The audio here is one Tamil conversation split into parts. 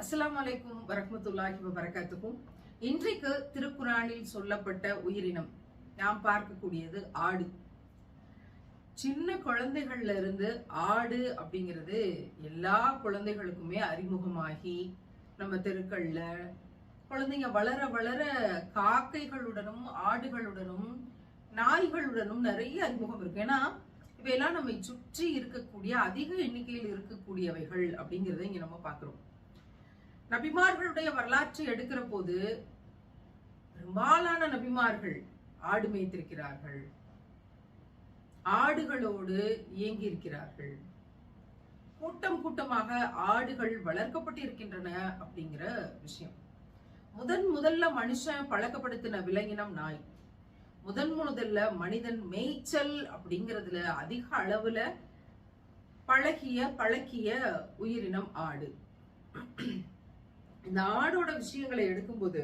அஸ்லாம் வலைக்கும் வரமத்துல்லாஹி வரகாத்துக்கும் இன்றைக்கு திருக்குறானில் சொல்லப்பட்ட உயிரினம் நாம் பார்க்கக்கூடியது ஆடு. சின்ன குழந்தைகள்ல இருந்து ஆடு அப்படிங்கிறது எல்லா குழந்தைகளுக்குமே அறிமுகமாகி நம்ம தெருக்கள்ல குழந்தைங்க வளர வளர காக்கைகளுடனும் ஆடுகளுடனும் நாய்களுடனும் நிறைய அறிமுகம் இருக்கு. ஏன்னா இவையெல்லாம் நம்மை சுற்றி இருக்கக்கூடிய அதிக எண்ணிக்கையில் இருக்கக்கூடியவைகள் அப்படிங்கிறத இங்க நம்ம பாக்குறோம் நபிமார்களுடைய வரலாற்றை எடுக்கிற போது பெரும்பாலான நபிமார்கள் ஆடு மேய்த்திருக்கிறார்கள். ஆடுகளோடு இயங்கி இருக்கிறார்கள் கூட்டம் கூட்டமாக ஆடுகள் வளர்க்கப்பட்டிருக்கின்றன அப்படிங்கிற விஷயம். முதன் முதல்ல மனுஷன் பழக்கப்படுத்தின விலங்கினம் நாய். முதன் முதல்ல மனிதன் மேய்ச்சல் அப்படிங்கிறதுல அதிக அளவுல பழகிய பழக்கிய உயிரினம் ஆடு. இந்த ஆடோட விஷயங்களை எடுக்கும்போது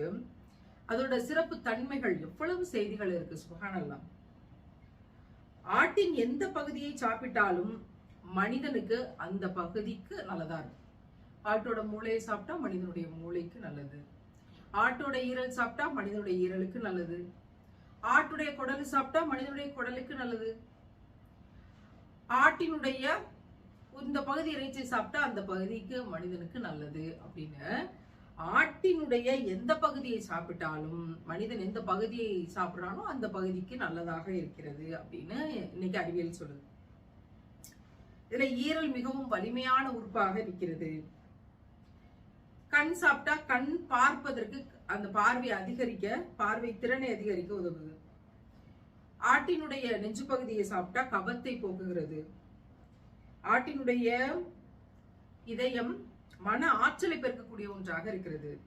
அதோட சிறப்பு தன்மைகள் எவ்வளவு செய்திகள் இருக்கு சுகானல்லாம் ஆட்டின் எந்த பகுதியை சாப்பிட்டாலும் மனிதனுக்கு அந்த பகுதிக்கு நல்லதா இருக்கும். ஆட்டோட மூளையை சாப்பிட்டா மனிதனுடைய மூளைக்கு நல்லது. ஆட்டோட ஈரல் சாப்பிட்டா மனிதனுடைய ஈரலுக்கு நல்லது. ஆட்டுடைய குடல் சாப்பிட்டா மனிதனுடைய குடலுக்கு நல்லது. ஆட்டினுடைய இந்த பகுதி இறைச்சி சாப்பிட்டா அந்த பகுதிக்கு மனிதனுக்கு நல்லது அப்படின்னு ஆட்டினுடைய எந்த பகுதியை சாப்பிட்டாலும் மனிதன் எந்த பகுதியை சாப்பிட்றானோ அந்த பகுதிக்கு நல்லதாக இருக்கிறது அப்படின்னு இன்னைக்கு அறிவியல் சொல்லுது. இதுல ஈரல் மிகவும் வலிமையான உறுப்பாக இருக்கிறது கண் சாப்பிட்டா கண் பார்ப்பதற்கு அந்த பார்வை அதிகரிக்க பார்வை திறனை அதிகரிக்க உதவுது. ஆட்டினுடைய நெஞ்சு பகுதியை சாப்பிட்டா கபத்தை போக்குகிறது. ஆட்டினுடைய இதயம் மன ஆற்றலை பெருக்கக்கூடிய ஒன்றாக இருக்கிறது.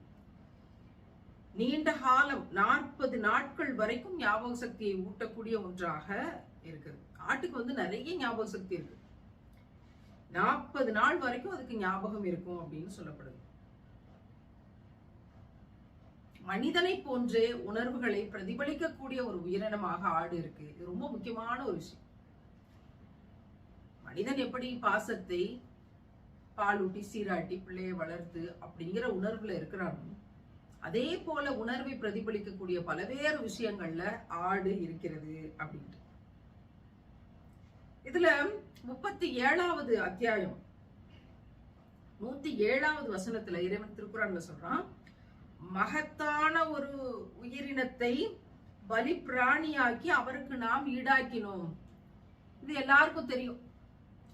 நீண்ட காலம் நாற்பது நாட்கள் வரைக்கும் ஞாபக சக்தியை ஊட்டக்கூடிய ஒன்றாக இருக்குது ஆட்டுக்கு வந்து நிறைய ஞாபக சக்தி இருக்கு. நாற்பது நாள் வரைக்கும் அதுக்கு ஞாபகம் இருக்கும் அப்படின்னு சொல்லப்படுது. மனிதனை போன்றே உணர்வுகளை பிரதிபலிக்கக்கூடிய ஒரு உயிரினமாக ஆடு இருக்கு. இது ரொம்ப முக்கியமான ஒரு விஷயம். மனிதன் எப்படி பாசத்தை பாலூட்டி சீராட்டி பிள்ளையை வளர்த்து அப்படிங்கிற உணர்வுல இருக்கிறானோ அதே போல உணர்வை பிரதிபலிக்கக்கூடிய பலவேறு விஷயங்கள்ல ஆடு இருக்கிறது அப்படின்ட்டு. இதுல முப்பத்தி ஏழாவது அத்தியாயம் நூத்தி ஏழாவது வசனத்துல இறைவன் திருக்குறான்ல சொல்றான் மகத்தான ஒரு உயிரினத்தை பலி பிராணியாக்கி அவருக்கு நாம் ஈடாக்கினோம். இது எல்லாருக்கும் தெரியும்.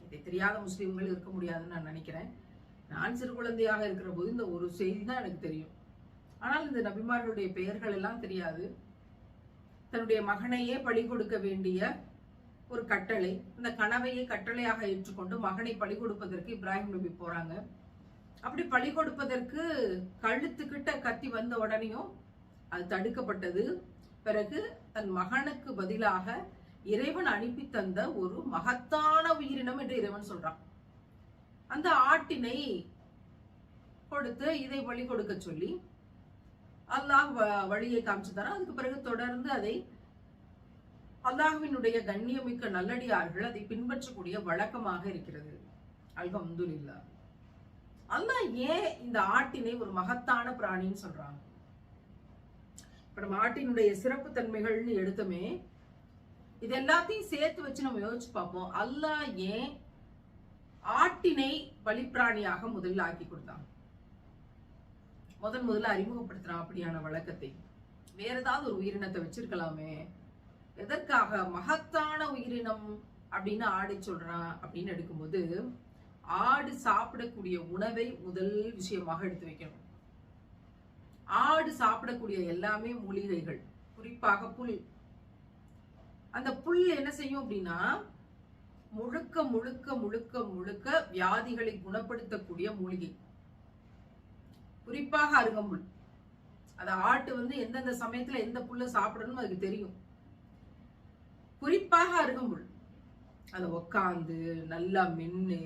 இதை தெரியாத முஸ்லீம்கள் இருக்க முடியாதுன்னு நான் நினைக்கிறேன். நான் சிறு குழந்தையாக இருக்கிற போது இந்த ஒரு செய்தி தான் எனக்கு தெரியும். ஆனால் இந்த நபிமார்களுடைய பெயர்கள் எல்லாம் தெரியாது. தன்னுடைய மகனையே பழி கொடுக்க வேண்டிய ஒரு கட்டளை இந்த கனவையை கட்டளையாக ஏற்றுக்கொண்டு மகனை பழி கொடுப்பதற்கு இப்ராஹிம் நபி போறாங்க. அப்படி பழி கொடுப்பதற்கு கழுத்துக்கிட்ட கத்தி வந்த உடனேயும் அது தடுக்கப்பட்டது. பிறகு தன் மகனுக்கு பதிலாக இறைவன் அனுப்பி தந்த ஒரு மகத்தான உயிரினம் என்று இறைவன் சொல்றான். அந்த ஆட்டினை கொடுத்து இதை வழி கொடுக்க சொல்லி அல்லாஹ் வழியை காமிச்சு தரான். அதுக்கு பிறகு தொடர்ந்து அதை அல்லாஹுவினுடைய கண்ணியமிக்க நல்லடியார்கள் அதை பின்பற்றக்கூடிய வழக்கமாக இருக்கிறது. அல்ஹம்துல்லா அல்லாஹ் ஏன் இந்த ஆட்டினை ஒரு மகத்தான பிராணின்னு சொல்றாங்க? இப்ப நம்ம ஆட்டினுடைய சிறப்பு தன்மைகள்னு எடுத்தோமே இது எல்லாத்தையும் சேர்த்து வச்சு நம்ம யோசிச்சு பார்ப்போம். அல்லாஹ் ஏன் ஆட்டினை பலிப்பிராணியாக முதலில் ஆக்கி கொடுத்தான்? முதன் முதல்ல அறிமுகப்படுத்துறான் அப்படியான வழக்கத்தை. வேற ஏதாவது ஒரு உயிரினத்தை வச்சிருக்கலாமே. எதற்காக? மகத்தான உயிரினம் அப்படின்னு ஆடை சொல்றான் அப்படின்னு எடுக்கும்போது ஆடு சாப்பிடக்கூடிய உணவை முதல் விஷயமாக எடுத்து வைக்கணும். ஆடு சாப்பிடக்கூடிய எல்லாமே மூலிகைகள். குறிப்பாக புல். அந்த புல் என்ன செய்யும் அப்படின்னா முழுக்க முழுக்க முழுக்க முழுக்க வியாதிகளை குணப்படுத்தக்கூடிய மூலிகை. குறிப்பாக அருகம்புல். அது ஆட்டு வந்து எந்தெந்த சமயத்துல எந்த புல்ல சாப்பிடணும் அதுக்கு தெரியும். குறிப்பாக அருகம்புல். அதை உக்காந்து நல்லா மென்னு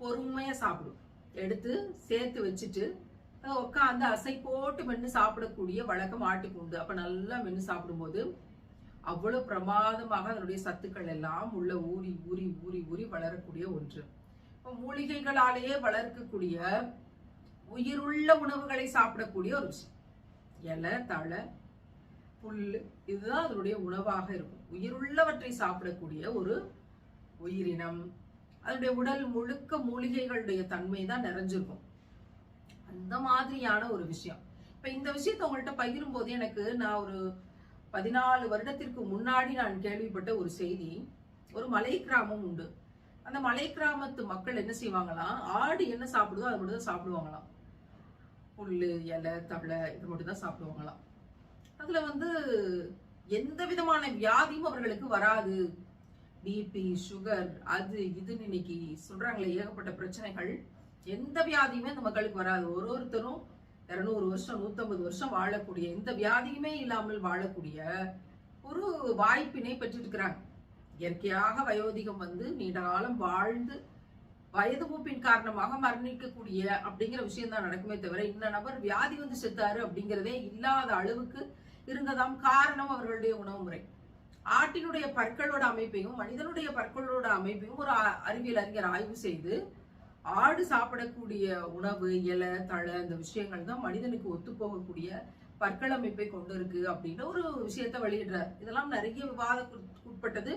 பொறுமையா சாப்பிடும். எடுத்து சேர்த்து வச்சுட்டு உட்காந்து அசை போட்டு மென்று சாப்பிடக்கூடிய வழக்கம் ஆட்டுக்கு உண்டு. அப்ப நல்லா மென்று சாப்பிடும்போது அவ்வளவு பிரமாதமாக அதனுடைய சத்துக்கள் எல்லாம் உள்ள ஊறி ஊறி ஊறி ஊறி வளரக்கூடிய ஒன்று. மூலிகைகளாலேயே வளர்க்கக்கூடிய உயிருள்ள உணவுகளை சாப்பிடக்கூடிய ஒரு விஷயம். இலை தழை புல் இதுதான் அதனுடைய உணவாக இருக்கும். உயிருள்ளவற்றை சாப்பிடக்கூடிய ஒரு உயிரினம். அதனுடைய உடல் முழுக்க மூலிகைகளுடைய தன்மை தான் நிறைஞ்சிருக்கும். அந்த மாதிரியான ஒரு விஷயம். இப்போ இந்த விஷயத்தை உங்கள்கிட்ட பகிரும் போது எனக்கு நான் ஒரு பதினாலு வருடத்திற்கு முன்னாடி நான் கேள்விப்பட்ட ஒரு செய்தி ஒரு மலை கிராமம் உண்டு. அந்த மலை கிராமத்து மக்கள் என்ன செய்வாங்களாம் ஆடு என்ன சாப்பிடுதோ அதை மட்டும் தான் சாப்பிடுவாங்களாம். புல் இலை தவளை இது மட்டும் தான் சாப்பிடுவாங்களாம். அதில் வந்து எந்த விதமான வியாதியும் அவர்களுக்கு வராது. பிபி சுகர் அது இதுன்னு இன்னைக்கு சொல்றாங்களே ஏகப்பட்ட பிரச்சனைகள். எந்த வியாதியுமே அந்த மக்களுக்கு வராது. ஒரு ஒருத்தரும் இரநூறு வருஷம் நூத்தம்பது வருஷம் வாழக்கூடிய இந்த வியாதியுமே இல்லாமல் வாழக்கூடிய ஒரு வாய்ப்பினை பெற்றிருக்கிறாங்க. இயற்கையாக வயோதிகம் வந்து நீண்ட காலம் வாழ்ந்து வயது மூப்பின் காரணமாக மரணிக்கக்கூடிய அப்படிங்கிற விஷயம் தான் நடக்குமே தவிர இந்த நபர் வியாதி வந்து செத்தாரு அப்படிங்கிறதே இல்லாத அளவுக்கு இருந்ததாம் காரணம் அவர்களுடைய உணவு முறை. ஆட்டினுடைய பற்களோட அமைப்பையும் மனிதனுடைய பற்களோட அமைப்பையும் ஒரு அறிவியல் அறிஞர் ஆய்வு செய்து ஆடு சாப்பிடக்கூடிய உணவு இலை தழை இந்த விஷயங்கள் தான் மனிதனுக்கு ஒத்து போகக்கூடிய பற்கள் அமைப்பை கொண்டு இருக்கு அப்படின்னு ஒரு விஷயத்த வெளியிடுறார். இதெல்லாம் நிறைய விவாதத்துக்கு உட்பட்டது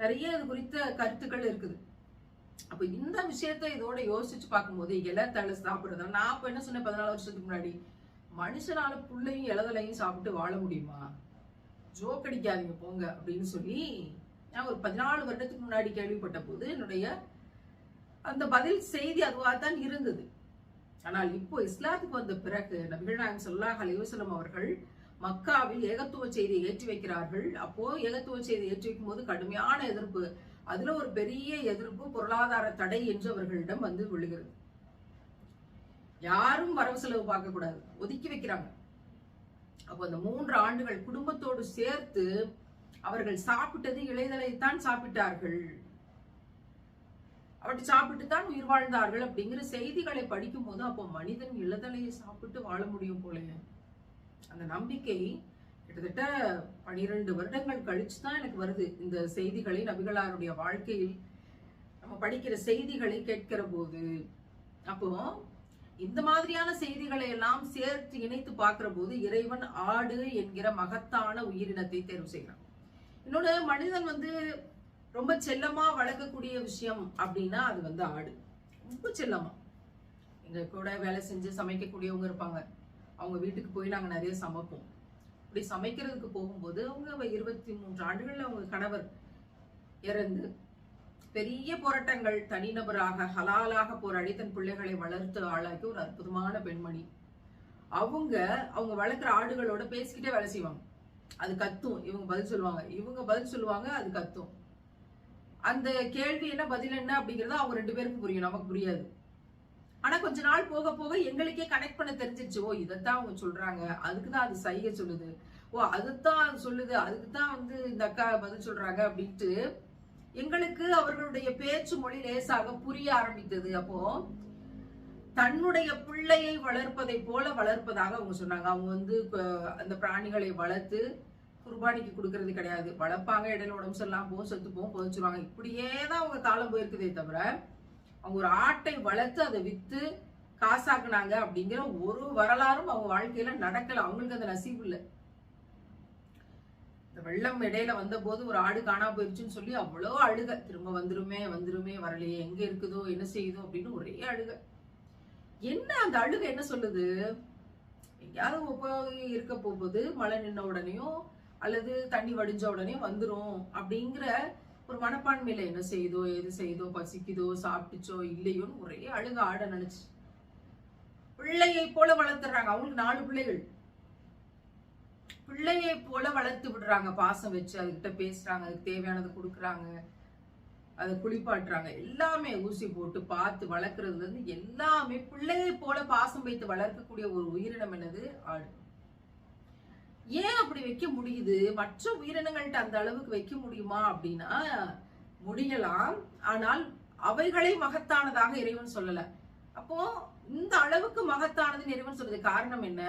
நிறைய இது குறித்த கருத்துக்கள் இருக்குது. அப்ப இந்த விஷயத்த இதோட யோசிச்சு பார்க்கும்போது இலை தழை சாப்பிடுறதா? நான் இப்ப என்ன சொன்னேன்? பதினாலு வருஷத்துக்கு முன்னாடி மனுஷனால புள்ளையும் இலதலையும் சாப்பிட்டு வாழ முடியுமா? ஜோக் அடிக்காதீங்க போங்க அப்படின்னு சொல்லி நான் ஒரு பதினாலு வருடத்துக்கு முன்னாடி கேள்விப்பட்ட போது என்னுடைய அந்த பதில் செய்தி அதுவாக தான் இருந்தது. ஆனால் இப்போ இஸ்லாத்துக்கு வந்த பிறகு நபிகள் நாயகம் சொல்லாஹ் அலிவசலம் அவர்கள் மக்காவில் ஏகத்துவ செய்தியை ஏற்றி வைக்கிறார்கள். அப்போ ஏகத்துவ செய்தி ஏற்றி வைக்கும் போது கடுமையான எதிர்ப்பு அதுல ஒரு பெரிய எதிர்ப்பு பொருளாதார தடை என்று அவர்களிடம் வந்து விழுகிறது. யாரும் வரவு செலவு பார்க்க கூடாது ஒதுக்கி வைக்கிறாங்க. அப்போ அந்த மூன்று ஆண்டுகள் குடும்பத்தோடு சேர்த்து அவர்கள் சாப்பிட்டது இளைதலைத்தான் சாப்பிட்டார்கள். அவற்றை சாப்பிட்டு தான் உயிர் வாழ்ந்தார்கள் அப்படிங்கிற செய்திகளை படிக்கும் போது அப்போ மனிதன் இளதலையை சாப்பிட்டு வாழ முடியும் போலங்க அந்த நம்பிக்கை கிட்டத்தட்ட பனிரெண்டு வருடங்கள் கழிச்சு தான் எனக்கு வருது. இந்த செய்திகளை நபிகளாருடைய வாழ்க்கையில் நம்ம படிக்கிற செய்திகளை கேட்கிற போது அப்போ இந்த மாதிரியான செய்திகளை எல்லாம் சேர்த்து இணைத்து பார்க்கிற போது இறைவன் ஆடு என்கிற மகத்தான உயிரினத்தை தேர்வு செய்கிறான். இன்னொன்று மனிதன் வந்து ரொம்ப செல்லமா வளர்க்கக்கூடிய விஷயம் அப்படின்னா அது வந்து ஆடு. ரொம்ப செல்லமா. எங்க கூட வேலை செஞ்சு சமைக்கக்கூடியவங்க இருப்பாங்க. அவங்க வீட்டுக்கு போய் நாங்கள் நிறைய சமைப்போம். இப்படி சமைக்கிறதுக்கு போகும்போது அவங்க இருபத்தி மூன்று ஆண்டுகள்ல அவங்க கணவர் இறந்து பெரிய போராட்டங்கள் தனிநபராக ஹலாலாக போராடி தன் பிள்ளைகளை வளர்த்து ஆளாக்கி ஒரு அற்புதமான பெண்மணி. அவங்க அவங்க வளர்க்குற ஆடுகளோட பேசிக்கிட்டே வேலை செய்வாங்க. அது கத்தும். இவங்க பதில் சொல்லுவாங்க. இவங்க பதில் சொல்லுவாங்க அது கத்தும். அந்த கேள்வி என்ன பதில் என்ன அப்படிங்கறது அவங்க ரெண்டு பேருக்கும் புரியும். நமக்கு புரியாது. ஆனா கொஞ்ச நாள் போக போக எங்களுக்கே கனெக்ட் பண்ண தெரிஞ்சிருச்சு. ஓ இதைத்தான் அவங்க சொல்றாங்க. அதுக்கு தான் அது சைகை சொல்லுது. ஓ அதுதான் அது சொல்லுது. அதுக்கு தான் வந்து இந்த அக்கா பதில் சொல்றாங்க அப்படின்ட்டு எங்களுக்கு அவர்களுடைய பேச்சு மொழி லேசாக புரிய ஆரம்பித்தது. அப்போ தன்னுடைய பிள்ளையை வளர்ப்பதை போல வளர்ப்பதாக அவங்க சொன்னாங்க. அவங்க வந்து அந்த பிராணிகளை வளர்த்து குர்பானிக்கு கொடுக்கறது கிடையாது. வளர்ப்பாங்க இடையில உடம்பு சரியில்லாம போகும் செத்து போகும் புதைச்சிருவாங்க இப்படியே தான் அவங்க காலம் போயிருக்குதே தவிர அவங்க ஒரு ஆட்டை வளர்த்து அதை வித்து காசாக்குனாங்க அப்படிங்கிற ஒரு வரலாறும் அவங்க வாழ்க்கையில நடக்கல. அவங்களுக்கு அந்த நசீவு இல்லை. இந்த வெள்ளம் இடையில வந்த போது ஒரு ஆடு காணா போயிருச்சுன்னு சொல்லி அவ்வளோ அழுக. திரும்ப வந்துருமே வந்துருமே வரலையே எங்க இருக்குதோ என்ன செய்யுதோ அப்படின்னு ஒரே அழுக. என்ன அந்த அழுக என்ன சொல்லுது? எங்கேயாவது போய் இருக்க போகும்போது மழை நின்ன உடனேயும் அல்லது தண்ணி வடிஞ்ச உடனே வந்துரும். அப்படிங்கிற ஒரு மனப்பான்மையில என்ன செய்தோ எது செய்யுதோ பசிக்குதோ சாப்பிட்டுச்சோ இல்லையோன்னு ஒரே அழுக ஆட நினைச்சு. பிள்ளையை போல வளர்த்துறாங்க. அவங்களுக்கு நாலு பிள்ளைகள். பிள்ளையை போல வளர்த்து விடுறாங்க. பாசம் வச்சு அதுகிட்ட பேசுறாங்க. அதுக்கு தேவையானது கொடுக்குறாங்க. அதை குளிப்பாட்டுறாங்க. எல்லாமே ஊசி போட்டு பார்த்து வளர்க்கறதுல இருந்து எல்லாமே பிள்ளையை போல பாசம் வைத்து வளர்க்கக்கூடிய ஒரு உயிரினம் என்னது? ஆடு. ஏன் அப்படி வைக்க முடியுது? மற்ற உயிரினங்கள்ட்ட அந்த அளவுக்கு வைக்க முடியுமா அப்படின்னா முடியலாம். ஆனால் அவைகளை மகத்தானதாக இறைவன் சொல்லல. அப்போ இந்த அளவுக்கு மகத்தானதுன்னு இறைவன் சொல்றது காரணம் என்ன?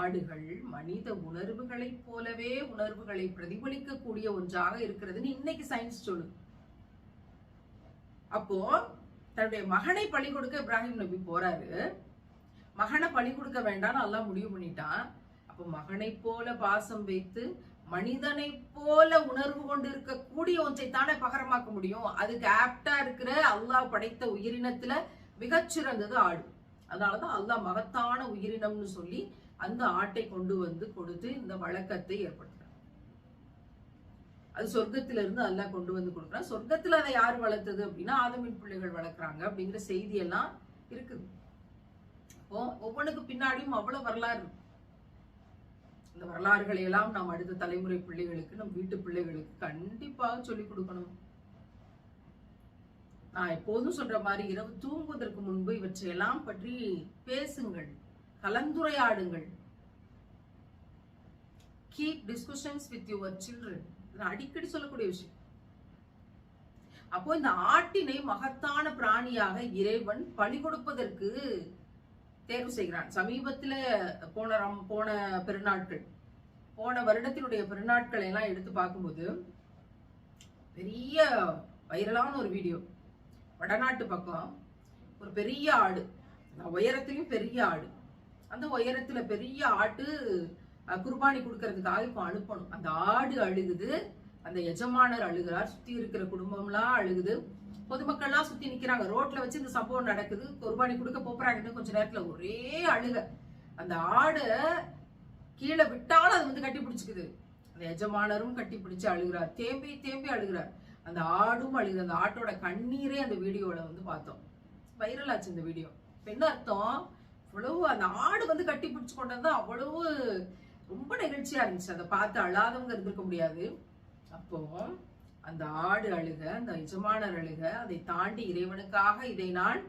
ஆடுகள் மனித உணர்வுகளைப் போலவே உணர்வுகளை பிரதிபலிக்கக்கூடிய ஒன்றாக இருக்கிறதுன்னு இன்னைக்கு சயின்ஸ் சொல்லு அப்போ தன்னுடைய மகனை பழி கொடுக்க இப்ராஹிம் நபி போறாரு. மகனை பழி கொடுக்க வேண்டாம்னு எல்லாம் முடிவு பண்ணிட்டான். அப்ப மகனை போல பாசம் வைத்து மனிதனை போல உணர்வு கொண்டு இருக்கக்கூடிய ஒன்றை தானே பகரமாக்க முடியும்? அதுக்கு ஆப்டா இருக்கிற அல்லாஹ் படைத்த உயிரினத்துல மிகச்சிறந்தது ஆடு. அதனாலதான் அல்லாஹ் மகத்தான உயிரினம்னு சொல்லி அந்த ஆட்டை கொண்டு வந்து கொடுத்து இந்த வழக்கத்தை ஏற்படுத்துறாங்க அது சொர்க்கத்துல இருந்து அல்லாஹ் கொண்டு வந்து கொடுக்குறான். சொர்க்கத்துல அதை யார் வளர்த்தது அப்படின்னா ஆதமின் பிள்ளைகள் வளர்க்குறாங்க அப்படிங்கிற செய்தி எல்லாம் இருக்குது. அப்போ ஒவ்வொன்றுக்கு பின்னாடியும் அவ்வளவு வரலாறு இருக்கு. இந்த வரலாறுகளை எல்லாம் நாம் அடுத்த தலைமுறை பிள்ளைகளுக்கு நம் வீட்டு பிள்ளைகளுக்கு கண்டிப்பாக சொல்லிக் கொடுக்கணும். நான் எப்போதும் சொல்ற மாதிரி இரவு தூங்குவதற்கு முன்பு இவற்றையெல்லாம் பற்றி பேசுங்கள் கலந்துரையாடுங்கள். Keep discussions with your children அடிக்கடி சொல்லக்கூடிய விஷயம். அப்போ இந்த ஆட்டினை மகத்தான பிராணியாக இறைவன் பலி கொடுப்பதற்கு தேர்வு செய்கிறான். சமீபத்தில் போன ரம் போன பெருநாட்கள் போன வருடத்தினுடைய பெருநாட்களை எல்லாம் எடுத்து பார்க்கும்போது பெரிய வைரலான ஒரு வீடியோ. வடநாட்டு பக்கம் ஒரு பெரிய ஆடு உயரத்துலையும் பெரிய ஆடு. அந்த உயரத்துல பெரிய ஆட்டு குர்பானி கொடுக்கறதுக்காக இப்போ அனுப்பணும். அந்த ஆடு அழுகுது அந்த எஜமானர் அழுகிறார். சுற்றி இருக்கிற குடும்பம்லாம் அழுகுது. பொதுமக்கள்லாம் சுத்தி நிக்கிறாங்க. ரோட்ல வச்சு இந்த சம்பவம் நடக்குது. குர்பானி கொடுக்க போறாங்கன்னு கொஞ்ச நேரத்துல ஒரே அழுக. அந்த ஆடு கீழே விட்டாலும் அது வந்து கட்டி பிடிச்சிக்குது. அந்த எஜமானரும் கட்டி பிடிச்சு அழுகிறார். தேம்பி தேம்பி அழுகிறார். அந்த ஆடும் அழுகுது. அந்த ஆட்டோட கண்ணீரே அந்த வீடியோல வந்து பார்த்தோம். வைரல் ஆச்சு இந்த வீடியோ. என்ன அர்த்தம்? அவ்வளவு அந்த ஆடு வந்து கட்டி பிடிச்சு கொண்டது அவ்வளவு ரொம்ப நெகிழ்ச்சியா இருந்துச்சு. அதை பார்த்து அழாதவங்க இருந்திருக்க முடியாது. அப்போ அந்த ஆடு அழுக அந்த எஜமானர் அழுக அதை தாண்டி இறைவனுக்காக இதை நான்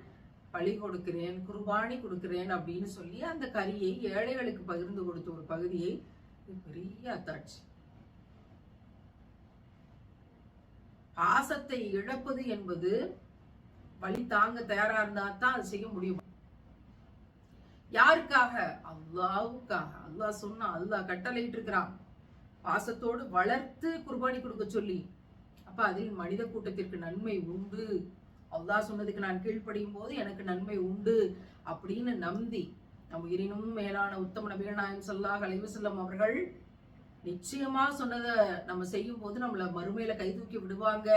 பழி கொடுக்கிறேன் குர்பானி கொடுக்கிறேன் அப்படின்னு சொல்லி அந்த கரியை ஏழைகளுக்கு பகிர்ந்து கொடுத்த ஒரு பகுதியை பெரிய அத்தாட்சி. பாசத்தை இழப்பது என்பது வழி தாங்க தயாரா இருந்தா தான் அது செய்ய முடியும். யாருக்காக? அல்லாவுக்காக. அல்லாஹ் சொன்னா அல்லாஹ் கட்டளையிட்டு இருக்கிறான் பாசத்தோடு வளர்த்து குர்பானி கொடுக்க சொல்லி அப்ப அதில் மனித கூட்டத்திற்கு நன்மை உண்டு. அல்லாஹ் சொன்னதுக்கு நான் கீழ்ப்படியும் போது எனக்கு நன்மை உண்டு அப்படின்னு நம்பி நம் உயிரினும் மேலான உத்தம நபீரநாயம் சொல்லாஹ் அலைவசல்லம் அவர்கள் நிச்சயமா சொன்னதை நம்ம செய்யும் போது நம்மளை மறுமையில கை தூக்கி விடுவாங்க.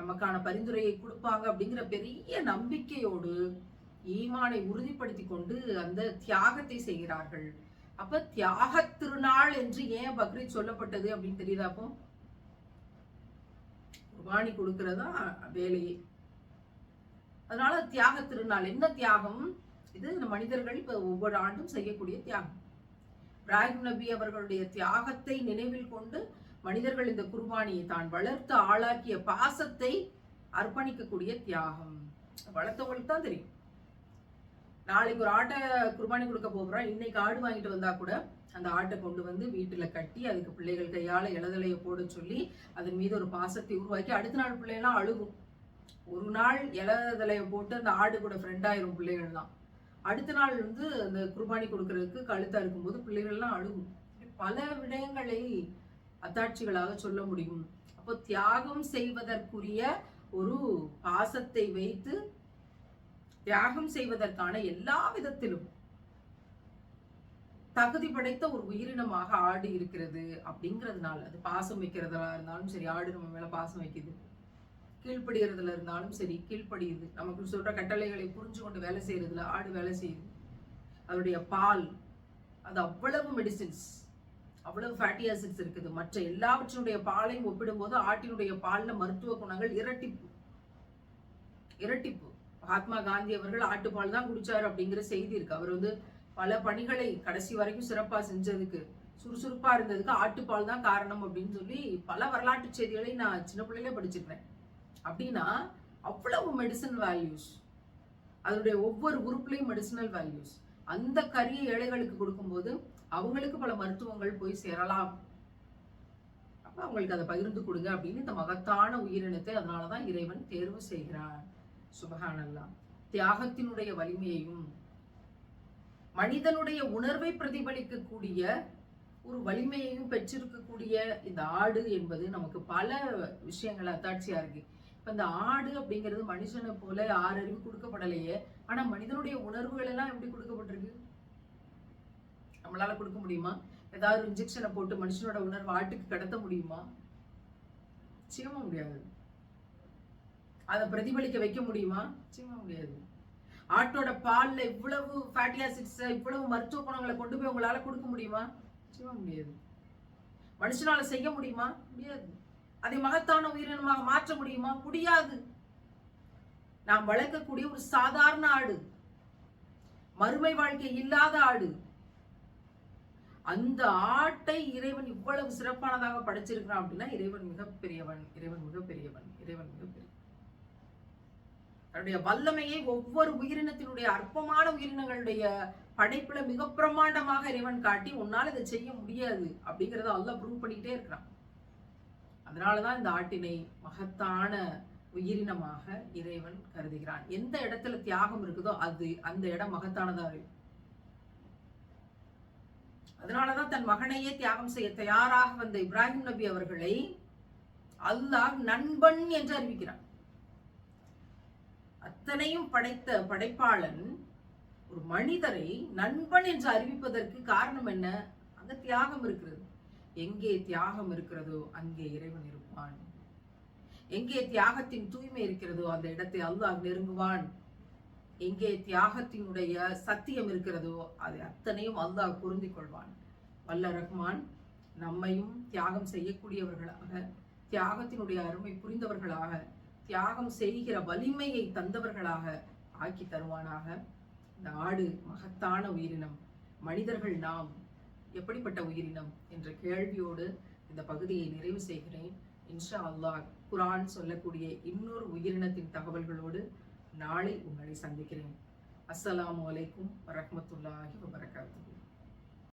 நமக்கான பரிந்துரையை கொடுப்பாங்க அப்படிங்கிற பெரிய நம்பிக்கையோடு ஈமானை உறுதிப்படுத்தி கொண்டு அந்த தியாகத்தை செய்கிறார்கள். அப்ப தியாக திருநாள் என்று ஏன் பக்ரீத் சொல்லப்பட்டது அப்படின்னு தெரியுதா அப்போ குர்பானி கொடுக்கறதா வேலையே. அதனால தியாக திருநாள் என்ன தியாகம்? இது இந்த மனிதர்கள் இப்போ ஒவ்வொரு ஆண்டும் செய்யக்கூடிய தியாகம். இப்ராஹிம் நபி அவர்களுடைய தியாகத்தை நினைவில் கொண்டு மனிதர்கள் இந்த குர்பானியை தான் வளர்த்து ஆளாக்கிய பாசத்தை அர்ப்பணிக்கக்கூடிய தியாகம். வளர்த்தவங்களுக்கு தான் தெரியும். நாளைக்கு ஒரு ஆட்டை குர்பானி கொடுக்க போகிறோம் இன்னைக்கு ஆடு வாங்கிட்டு வந்தா கூட அந்த ஆட்டை கொண்டு வந்து வீட்டில் கட்டி அதுக்கு பிள்ளைகள் கையால் இலதலையை போட சொல்லி அதன் மீது ஒரு பாசத்தை உருவாக்கி அடுத்த நாள் பிள்ளைகள்லாம் அழுகும். ஒரு நாள் இலதலையை போட்டு அந்த ஆடு கூட ஃப்ரெண்டாயிரும் பிள்ளைகள் தான் அடுத்த நாள் வந்து அந்த குர்பானி கொடுக்கறதுக்கு கழுத்தாக இருக்கும்போது பிள்ளைகள்லாம் அழுகும். பல விடயங்களை அத்தாட்சிகளாக சொல்ல முடியும். அப்போ தியாகம் செய்வதற்குரிய ஒரு பாசத்தை வைத்து தியாகம் செய்வதற்கான எல்லா விதத்திலும் தகுதி படைத்த ஒரு உயிரினமாக ஆடு இருக்கிறது அப்படிங்கிறதுனால அது பாசம் வைக்கிறதா இருந்தாலும் சரி ஆடு நம்ம மேல பாசம் வைக்குது. கீழ்ப்படுகிறதுல இருந்தாலும் சரி கீழ்ப்படியுது. நமக்கு சொல்ற கட்டளைகளை புரிஞ்சு கொண்டு வேலை செய்யறதுல ஆடு வேலை செய்யுது. அதோடைய பால் அது அவ்வளவு மெடிசின்ஸ் அவ்வளவு ஃபேட்டி ஆசிட்ஸ் இருக்குது. மற்ற எல்லாவற்றினுடைய பாலையும் ஒப்பிடும்போது ஆட்டினுடைய பால்ல மருத்துவ குணங்கள் இரட்டிப்பு. இரட்டிப்பு. மகாத்மா காந்தி அவர்கள் ஆட்டுப்பால் தான் குடிச்சார் அப்படிங்கிற செய்தி இருக்கு. அவர் வந்து பல பணிகளை கடைசி வரைக்கும் சிறப்பாக செஞ்சதுக்கு சுறுசுறுப்பாக இருந்ததுக்கு ஆட்டுப்பால் தான் காரணம் அப்படின்னு சொல்லி பல வரலாற்று செய்திகளை நான் சின்ன பிள்ளையிலே படிச்சிருக்கேன் அப்படின்னா அவ்வளவு மெடிசன் வேல்யூஸ் அதனுடைய ஒவ்வொரு உறுப்புலையும் மெடிசனல் வேல்யூஸ் அந்த கரியை ஏழைகளுக்கு கொடுக்கும்போது அவங்களுக்கு பல மருத்துவங்கள் போய் சேரலாம். அப்போ அவங்களுக்கு அதை பகிர்ந்து கொடுங்க அப்படின்னு இந்த மகத்தான உயிரினத்தை அதனாலதான் இறைவன் தேர்வு செய்கிறான் சுபஹானல்லா தியாகத்தினுடைய வலிமையையும் மனிதனுடைய உணர்வை பிரதிபலிக்கக்கூடிய ஒரு வலிமையையும் பெற்றிருக்கக்கூடிய இந்த ஆடு என்பது நமக்கு பல விஷயங்கள் அத்தாட்சியா இருக்கு. இப்ப இந்த ஆடு அப்படிங்கிறது மனுஷனை போல ஆறறிவு கொடுக்கப்படலையே. ஆனா மனிதனுடைய உணர்வுகள் எல்லாம் எப்படி கொடுக்கப்பட்டிருக்கு? நம்மளால கொடுக்க முடியுமா? ஏதாவது இன்ஜெக்ஷனை போட்டு மனுஷனோட உணர்வு ஆட்டுக்கு கடத்த முடியுமா? நிச்சயமா முடியாது. அதை பிரதிபலிக்க வைக்க முடியுமா? நிச்சயமா முடியாது. ஆட்டோட பால்ல இவ்வளவு ஃபேட்டி ஆசிட்ஸ் இவ்வளவு மருத்துவ குணங்களை கொண்டு போய் உங்களால் கொடுக்க முடியுமா? செய்ய முடியாது. மனுஷனால் செய்ய முடியுமா? முடியாது. அதை மகத்தான உயிரினமாக மாற்ற முடியுமா? முடியாது. நாம் வளர்க்கக்கூடிய ஒரு சாதாரண ஆடு மறுமை வாழ்க்கை இல்லாத ஆடு அந்த ஆட்டை இறைவன் இவ்வளவு சிறப்பானதாக படைச்சிருக்கிறான் அப்படின்னா இறைவன் மிகப்பெரியவன் இறைவன் மிகப்பெரியவன் இறைவன் மிகப்பெரிய தன்னுடைய வல்லமையை ஒவ்வொரு உயிரினத்தினுடைய அற்பமான உயிரினங்களுடைய படைப்புல மிக பிரமாண்டமாக இறைவன் காட்டி உன்னால் இதை செய்ய முடியாது அப்படிங்கிறத அல்லாஹ் ப்ரூவ் பண்ணிக்கிட்டே இருக்கிறான். அதனாலதான் இந்த ஆட்டினை மகத்தான உயிரினமாக இறைவன் கருதுகிறான். எந்த இடத்துல தியாகம் இருக்குதோ அது அந்த இடம் மகத்தானதா இருக்கும் அதனாலதான் தன் மகனையே தியாகம் செய்ய தயாராக வந்த இப்ராஹிம் நபி அவர்களை அல்லாஹ் நண்பன் என்று அறிவிக்கிறான். அத்தனையும் படைத்த படைப்பாளன் ஒரு மனிதரை நண்பன் என்று அறிவிப்பதற்கு காரணம் என்ன? அங்க தியாகம் இருக்கிறது. எங்கே தியாகம் இருக்கிறதோ அங்கே இறைவன் இருப்பான். எங்கே தியாகத்தின் தூய்மை இருக்கிறதோ அந்த இடத்தை அல்லாஹ் நெருங்குவான். எங்கே தியாகத்தினுடைய சத்தியம் இருக்கிறதோ அதை அத்தனையும் அல்லாஹ் பொருந்திக் கொள்வான். வல்ல ரஹ்மான் நம்மையும் தியாகம் செய்யக்கூடியவர்களாக தியாகத்தினுடைய அருமை புரிந்தவர்களாக தியாகம் செய்கிற வலிமையை தந்தவர்களாக ஆக்கி தருவானாக. இந்த ஆடு மகத்தான உயிரினம். மனிதர்கள் நாம் எப்படிப்பட்ட உயிரினம் என்ற கேள்வியோடு இந்த பகுதியை நிறைவு செய்கிறேன். இன்ஷா அல்லாஹ் குரான் சொல்லக்கூடிய இன்னொரு உயிரினத்தின் தகவல்களோடு நாளை உங்களை சந்திக்கிறேன். அஸ்ஸலாமு அலைக்கும் வரமத்துல்லாஹி வபரகாத்து